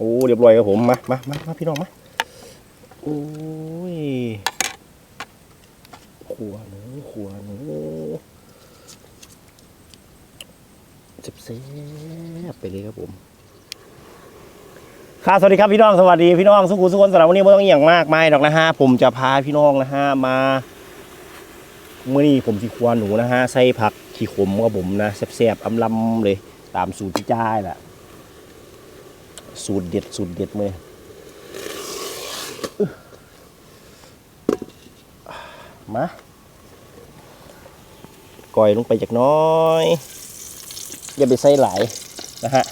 โอ้ เรียบร้อยครับผม มามามามาพี่น้องมา โอ้ยขัวหนูขัวหนูเจ็บเสียไปเลยครับผมค่ะสวัสดีครับพี่น้องสวัสดีพี่น้องสุขุสุขนสำหรับวันนี้ไม่ต้องอหย่างมากมายหรอกนะฮะผมจะพาพี่น้องนะฮะมาเมื่อนี้ผมที่ครัวหนูนะฮะใส่ผักขี้ขมกับผมนะแซ่บๆอำลำเลย ตามสูตรที่จ้ายแหละ สูตรเด็ดสูตรเด็ดเลยมาก่อยลงไปจากน้อย อย่าไปใส่หลายนะฮะ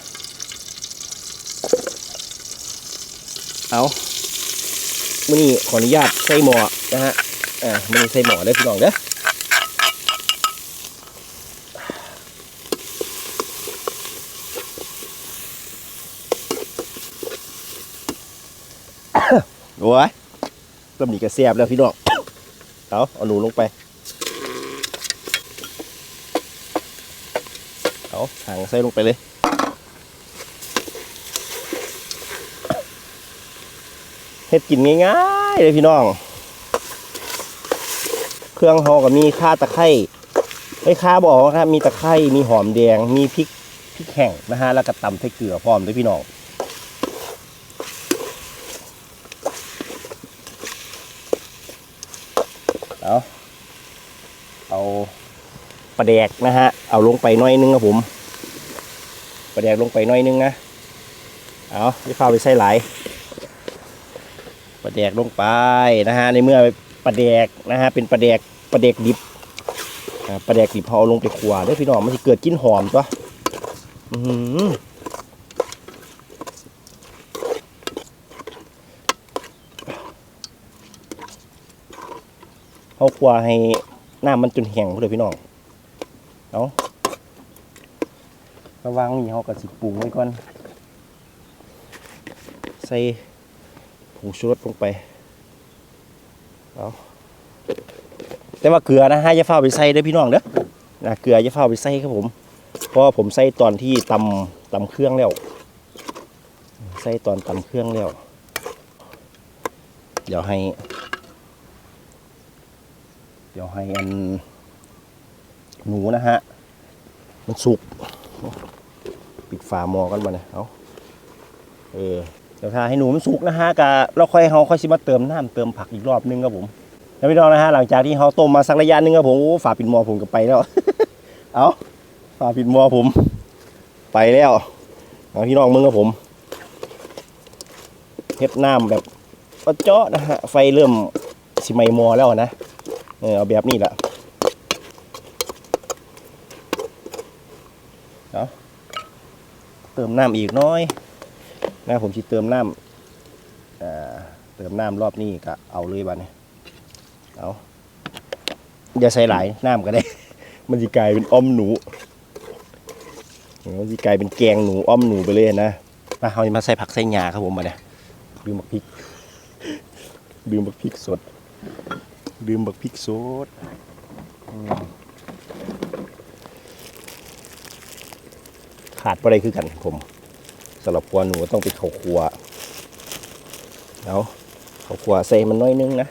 เอามื่อนี้ขออนุญาตใส่หมอนะฮะ อ่ามื่อนี้ใส่หมอได้พี่น้องเด้อ โอ้ยเริ่มดีกระเสียบแล้วพี่น้องเอาเอาหนูลงไปเอาหางใส่ลงไปเลยเฮ็ดกินง่ายๆเลยพี่น้อง เครื่องเขาก็มีข่าตะไคร้ไม่ข่าบอกนะครับ มีตะไคร้มีหอมแดง มีพริกพริกแห้งนะฮะ แล้วก็ตำใส่เกลือพร้อมด้วยพี่น้อง เอา เอาปลาแดกนะฮะ เอาลงไปน้อยนึงครับผมปลาแดกลงไปน้อยนึงนะ เอาไม่เข้าไปใส่หลายปลาแดกลงไปนะฮะ ในเมื่อปลาแดกนะฮะ เป็นปลาแดกปลาแดกดิบปลาแดกดิบพอเอาลงไปขวเด้วยพี่น้องมันจะเกิดกลิ่นหอมตัวอือหือเอาขัวให้ น้ำมันจนแห้งเลยพี่น้องเอาระวังนี่เขาก็สิปรุงไว้ก่อน ใส่ผงชูรสลงไปเอาแต่ว่าเกลือนะฮะอย่าเฝ้าไปใส่เด้อพี่น้องเด้อนะเกลืออย่าเฝ้าไปใส่ครับผม เพราะผมใส่ตอนที่ตำตำเครื่องแล้ว ใส่ตอนตำเครื่องแล้ว เดี๋ยวให้ ดี๋ยวให้อันหนูนะฮะ มันสุก ปิดฝาหม้อกันมาเนี่ยเอาเออเดี๋ยวถ้าให้หนูมันสุกนะฮะกะเราค่อยเขาค่อยสิมาเติมน้ำเติมผักอีกรอบนึงครับผมแล้วพี่น้องนะฮะหลังจากที่เขาต้มมาสักระยะหนึงครับผมฝาปิดหม้อผมก็ไปแล้ว เอาฝาปิดหม้อผม ไปแล้วเอาพี่น้องมึงครับผมเฮ็ดน้ำแบบก็เจาะนะฮะไฟเริ่มสิไมหมอแล้วนะ เออเอาแบบนี้แหละเอาะเติมน้ำอีกน้อยนะผมสิเติมน้ำเติมน้ำรอบนี้ก็เอาเลยบ้านี้เอาอย่าใส่หลายน้ำก็ได้ มันจะกลายเป็นอ้อมหนูมันจะกลายเป็นแกงหนูอ้อมหนูไปเลยนะมาเอามาใส่ผักใส่หญ้าครับผมมาเนี่ยดื่มบักพริกดื่มบักพริกสด ดื่มบักพริกสดขาดอะไรคือกันผมสำหรับครัวหนูต้องเป็นข้าวคั่วเข้าวคั่วใส่มันน้อยนึงนะ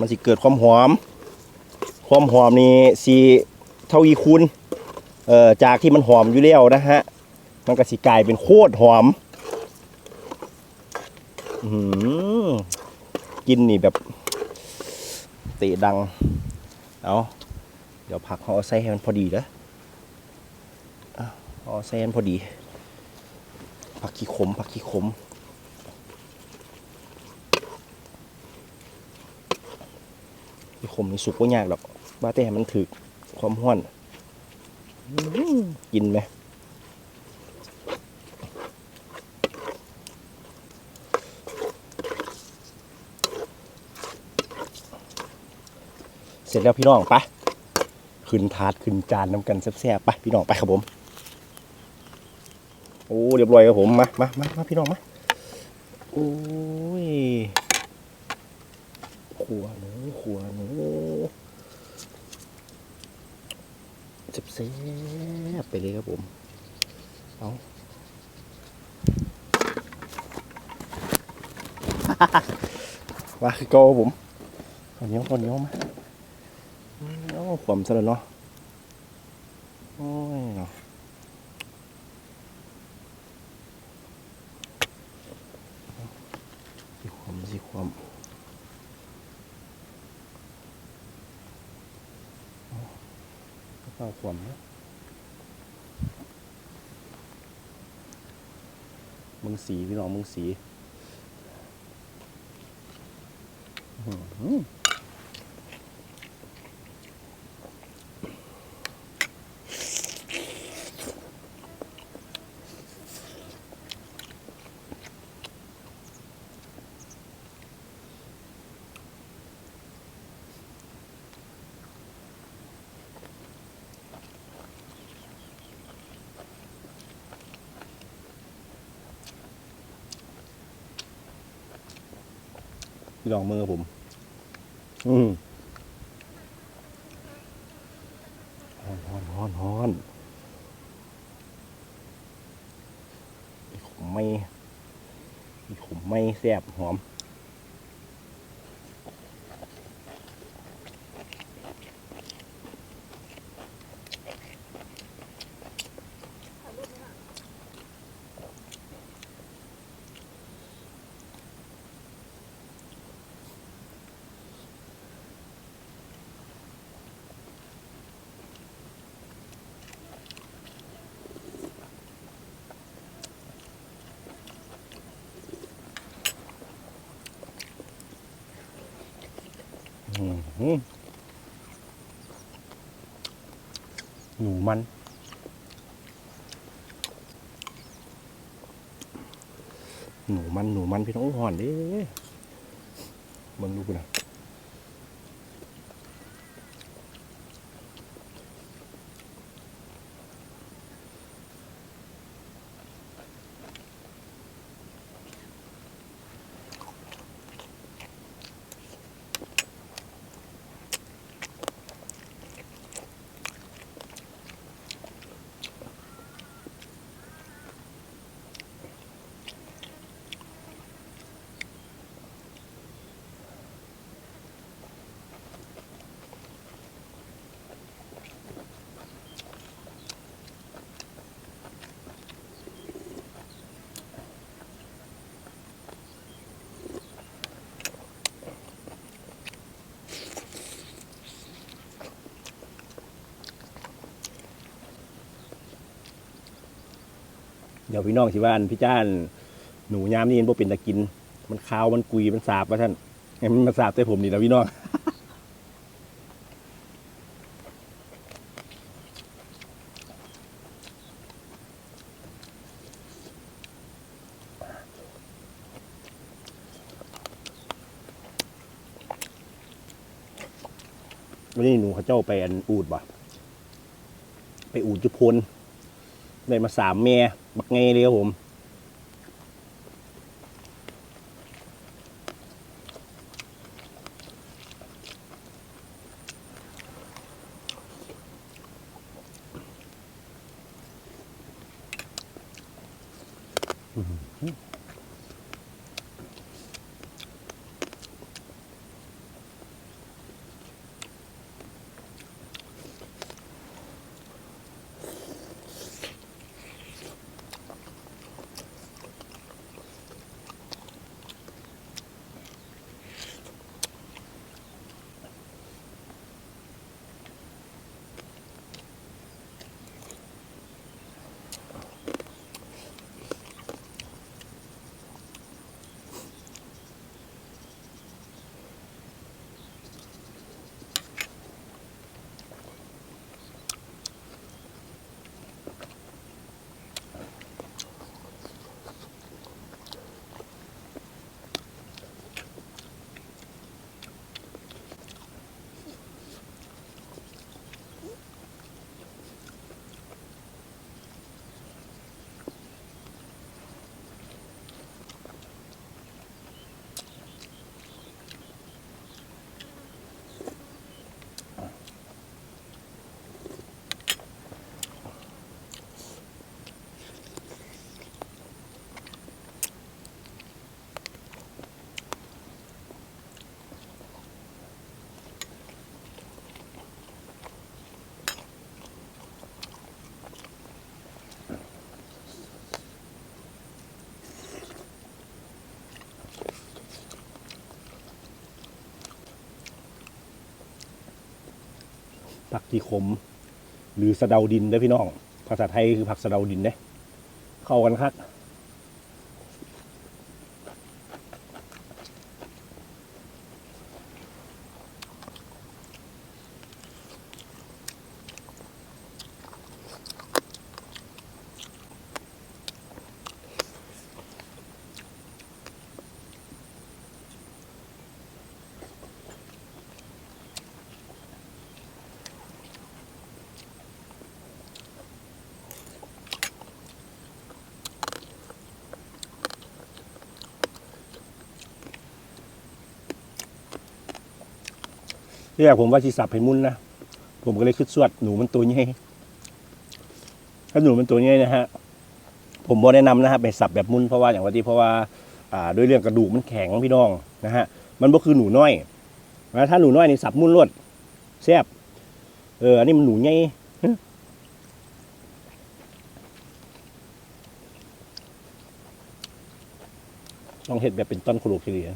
มันสิเกิดความหอม ความหอมนี่สีเท่าอีคูณเอ่อจากที่มันหอมอยู่แล้วนะฮะมันก็สิกลายเป็นโคตรหอมอือหือกินนี่แบบ เตะดัง เอาเดี๋ยวผักเขาเอาใส่ให้มันพอดีเด้อเอาเอาใส่ให้มันพอดี ผักขี้ขม ผักขี้ขมขี้ขมนี่สุกก็ยากหรอกบ้าแต่ให้มันถึกความห้อนกินไหม เสร็จแล้วพี่น้องไปขึ้นถาดขึ้นจานน้ำกันแซ่บๆไปพี่น้องไปครับผม โอ้เรียบร้อยครับผมมามามามาพี่น้องมาโอ้ยขัวหนูขัวหนูเจ็บเสียบไปเลยครับผมเอาว่าคือเกาผมข้าวเหนียวข้าวเหนียวมาอืม เอ้าขวมซะแล้วเนาะ โอ้ยเนาะสิขวมสิขวมเอาข้าวขวมนะมึงสี พี่น้องมึงสี อื้อ พี่น้องมือผม อืมฮอนฮอนฮอนฮอนอีขมไม่อีขมไม่แซ่บหอม อืม หนูมัน หนูมันหนูมันพี่น้องห่อนดิมึงดูกูนะ เดี๋ยวพี่น้องสิว่าอันพี่จ้านหนูยามนี่เห็นบ่เป็นตะกิน มันคาวมันกุยมันสาบว่าท่านไงมันมาสาบใส่ผมนี่แล้วพี่น้องวันนี้หนูเขาเจ้าไปอันอูดบ่ไปอูดจุพลได้มาสามเมีย บักไงเลยครับผม ผักกีขม หรือสะเดาดินเด้อพี่น้อง ภาษาไทยคือผักสะเดาดินเด้เข้ากันครับ ที่แรกผมว่าชีสับให้มุนนะ ผมก็เลยคิดสวดหนูมันตัวใหญ่ถ้าหนูมันตัวใหญ่นะฮะ ผมบอแนะนำนะฮะไปสับแบบมุนเพราะว่าอย่างว่าที่เพราะว่าอ่าด้วยเรื่องกระดูกมันแข็งพี่น้องนะฮะ มันก็คือหนูน้อยนะถ้าหนูน้อยนี่สับมุนรวดแซ่บเอออันนี้มันหนูใหญ่ลองเห็ดแบบเป็นต้นโคโลคิเลีย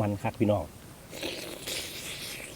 มันคักพี่น้อง